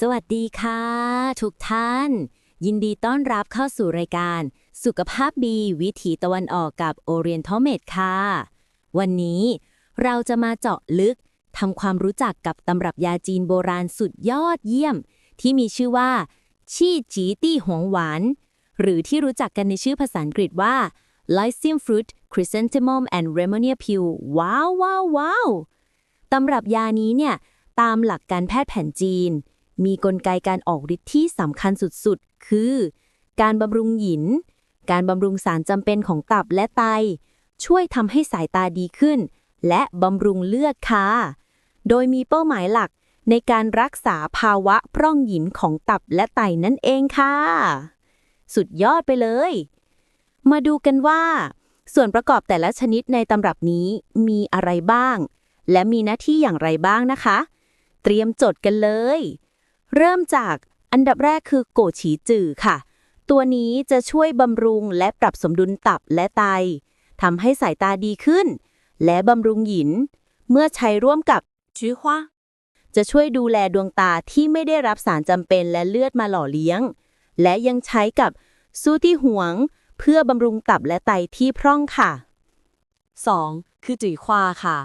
สวัสดีค่ะ ทุกท่าน ยินดีต้อนรับเข้าสู่รายการ สุขภาพดีวิถีตะวันออกกับ Oriental Med ค่ะ วันนี้เราจะมาเจาะลึกทำความรู้จักกับตำรับยาจีนโบราณสุดยอดเยี่ยม ที่มีชื่อว่า ชี่จีตี้หวงหวาน หรือที่รู้จักกันในชื่อภาษาอังกฤษว่า Lycium fruit chrysanthemum and remonia peel ว้าวว้าวว้าวตำรับยานี้เนี่ย ตามหลักการแพทย์แผนจีน มีกลไกการออกฤทธิ์ที่สำคัญสุดๆ คือ การบำรุงหยิน การบำรุงสารจำเป็นของตับและไต ช่วยทำให้สายตาดีขึ้น และบำรุงเลือดค่ะ โดยมีเป้าหมายหลักในการรักษาภาวะพร่องหยินของตับและไตนั่นเองค่ะ สุดยอดไปเลย มาดูกันว่า ส่วนประกอบแต่ละชนิดในตำรับนี้มีอะไรบ้าง และมีหน้าที่อย่างไรบ้างนะคะ เตรียมจดกันเลย เริ่มจากอันดับแรกคือโกฉีจื่อค่ะ ตัวนี้จะช่วยบำรุงและปรับสมดุลตับและไตทำให้สายตาดีขึ้น และบำรุงหยิน เมื่อใช้ร่วมกับจื้อฮวาจะช่วยดูแลดวงตาที่ไม่ได้รับสารจำเป็นและเลือดมาหล่อเลี้ยง และยังใช้กับสู้ที่หวง เพื่อบำรุงตับและไตที่พร่องค่ะ 2. คือจุ๋ยควาค่ะ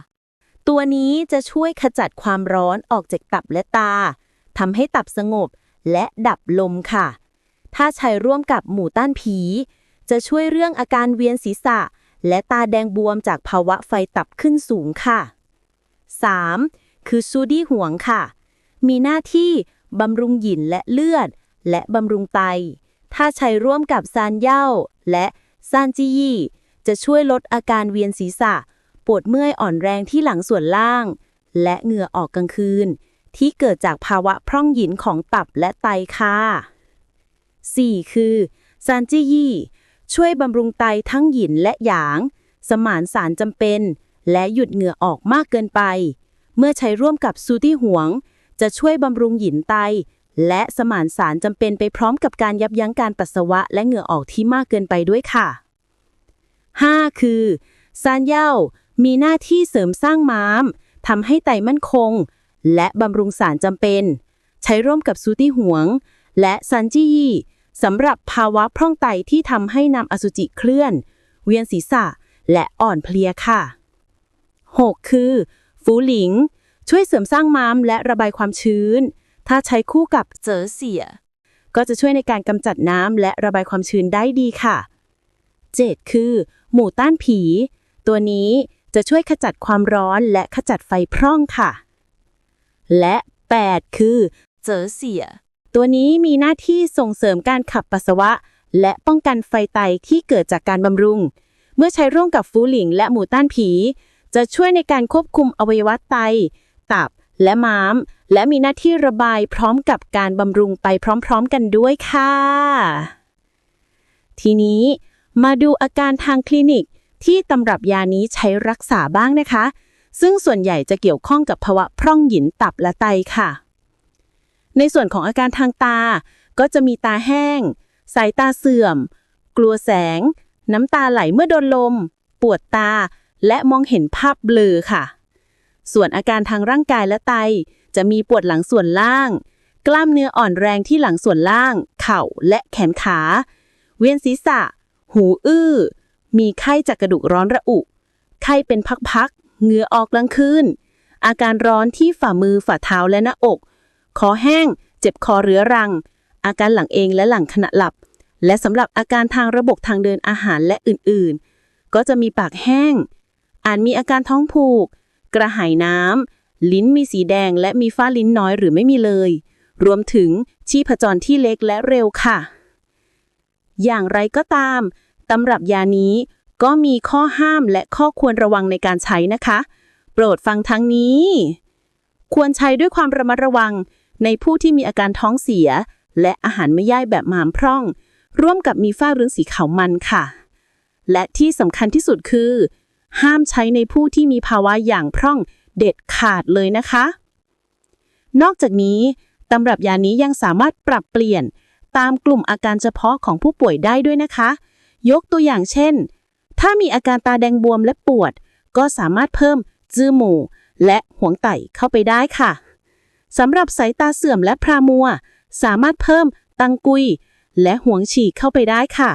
ตัวนี้จะช่วยขจัดความร้อนออกจากตับและตา ทำให้ตับสงบ และดับลมค่ะ ถ้าใช้ร่วมกับหมูต้านผี จะช่วยเรื่องอาการเวียนศีรษะ และตาแดงบวมจากภาวะไฟตับขึ้นสูงค่ะ 3. คือซูดี้หวงค่ะ มีหน้าที่บำรุงหยินและเลือด และบำรุงไต ถ้าใช้ร่วมกับซานเย่าและซานจียี่จะช่วยลดอาการเวียนศีรษะ ปวดเมื่อยอ่อนแรงที่หลังส่วนล่าง และเหงื่อออกกลางคืน ที่เกิดจากภาวะพร่องหยินของตับและไตค่ะ 4. คือซานจียี่ ช่วยบำรุงไตทั้งหยินและหยาง สมานสารจำเป็น และหยุดเหงื่อออกมากเกินไป เมื่อใช้ร่วมกับซูตี้หวง จะช่วยบำรุงหยินไต และสมานสารจำเป็นไปพร้อมกับการยับยั้งการปัสสาวะและเหงื่อออกที่มากเกินไปด้วยค่ะ 5. คือซานเย่ามีหน้าที่เสริมสร้างม้ามทำให้ไตมั่นคง และบำรุงสารจำเป็น ใช้ร่วมกับซูตี้หวง และซันจียี่สำหรับภาวะพร่องไตที่ทำให้นำอสุจิเคลื่อน เวียนศีรษะ และอ่อนเพลียค่ะ 6. คือ ฟูหลิง ช่วยเสริมสร้างม้ามและระบายความชื้น ถ้าใช้คู่กับเจอเสีย ก็จะช่วยในการกำจัดน้ำและระบายความชื้นได้ดีค่ะ 7. คือ หมู่ต้านผี ตัวนี้จะช่วยขจัดความร้อนและขจัดไฟพร่องค่ะ และ 8 คือเจอเสีย ตัวนี้มีหน้าที่ส่งเสริมการขับปัสสาวะ และป้องกันไฟไตที่เกิดจากการบำรุง เมื่อใช้ร่วมกับฟูหลิงและหมูต้านผี จะช่วยในการควบคุมอวัยวะไต ตับและม้าม และมีหน้าที่ระบายพร้อมกับการบำรุงไปพร้อมๆกันด้วยค่ะ ทีนี้มาดูอาการทางคลินิกที่ตำรับยานี้ใช้รักษาบ้างนะคะ ซึ่งส่วนใหญ่จะเกี่ยวข้องกับภาวะพร่องหยินตับและไตค่ะ ในส่วนของอาการทางตา ก็จะมีตาแห้ง สายตาเสื่อม กลัวแสง น้ำตาไหลเมื่อโดนลม ปวดตา และมองเห็นภาพเบลอค่ะ ส่วนอาการทางร่างกายและไต จะมีปวดหลังส่วนล่าง กล้ามเนื้ออ่อนแรงที่หลังส่วนล่าง เข่าและแขนขา เวียนศีรษะ หูอื้อ มีไข้จากกระดูกร้อนระอุ ไข้เป็นพักๆ เหงื่อออกกลางคืน อาการร้อนที่ฝ่ามือฝ่าเท้าและหน้าอก คอแห้ง เจ็บคอเรื้อรัง อาการหลังเองและหลังขณะหลับ และสำหรับอาการทางระบบทางเดินอาหารและอื่นๆ ก็จะมีปากแห้ง อาจมีอาการท้องผูก กระหายน้ำ ลิ้นมีสีแดงและมีฝ้าลิ้นน้อยหรือไม่มีเลย รวมถึงชีพจรที่เล็กและเร็วค่ะ อย่างไรก็ตามตำรับยานี้ ก็มีข้อห้ามและข้อควรระวังในการใช้นะคะ โปรดฟังทั้งนี้ ควรใช้ด้วยความระมัดระวังในผู้ที่มีอาการท้องเสีย และอาหารไม่ย่อยแบบหมามพร่อง ร่วมกับมีฝ้าเรื้องสีขาวมันค่ะ และที่สำคัญที่สุดคือ ห้ามใช้ในผู้ที่มีภาวะอย่างพร่องเด็ดขาดเลยนะคะ นอกจากนี้ตำรับยานี้ยังสามารถปรับเปลี่ยนตามกลุ่มอาการเฉพาะของผู้ป่วยได้ด้วยนะคะ ยกตัวอย่างเช่น ถ้ามีอาการตาแดงบวมและปวด ก็สามารถเพิ่มจื้อหมู่ และหวงไต่เข้าไปได้ค่ะสำหรับสายตาเสื่อมและพรามัว สามารถเพิ่มตังกุย และหวงฉีกเข้าไปได้ค่ะ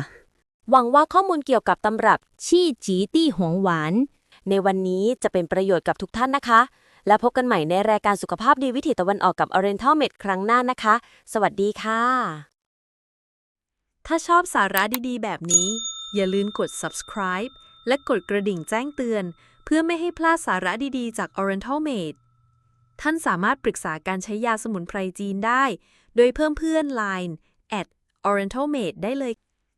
หวังว่าข้อมูลเกี่ยวกับตำรับชี่จีตี้หวงหวาน ในวันนี้จะเป็นประโยชน์กับทุกท่านนะคะ แล้วพบกันใหม่ในรายการสุขภาพดีวิถีตะวันออกกับ Oriental Med ครั้งหน้านะคะ สวัสดีค่ะ ถ้าชอบสาระดีๆ แบบนี้ อย่าลืมกด subscribe และกดกระดิ่งแจ้งเตือน เพื่อไม่ให้พลาดสาระดีๆ จาก Oriental Made ท่านสามารถปรึกษาการใช้ยาสมุนไพรจีนได้ โดยเพิ่มเพื่อน Line at Oriental Made ได้เลย